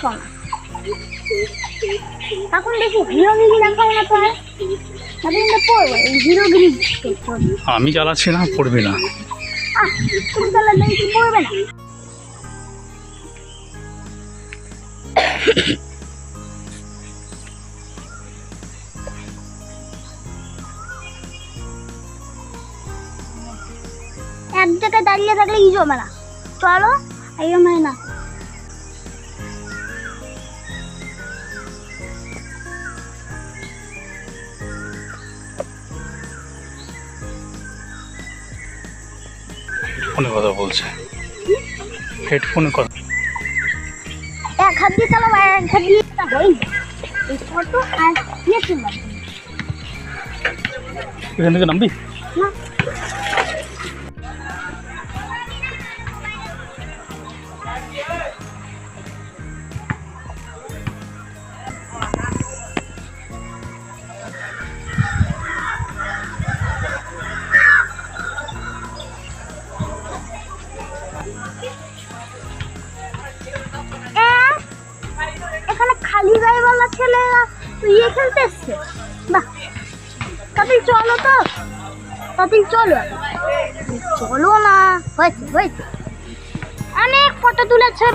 দেখাও না। এখন দেখি হিরোগিরি দেখাও না তাহলে কিন্তু পড়ব হিরোগিরি আমি চালাচ্ছি না পড়বি না। তুমি দেখি পড়বে না। এক জায়গায় দাঁড়িয়ে থাকলে ই জমে না চলো এই জমে না ফোনে কথা বলছে। হেডফোনে কথা এক হাত দিয়ে চালাবো এক হাত দিয়ে এখান থেকে নামবি? না। এখানে খালি গায়েওয়ালা ছেলেরা ইয়ে খেলতে এসছে বাহ। তাতেই চলো তো। তাতেই চলো। চলো না। হয়েছে হয়েছে। অনেক ফটো তুলেছে।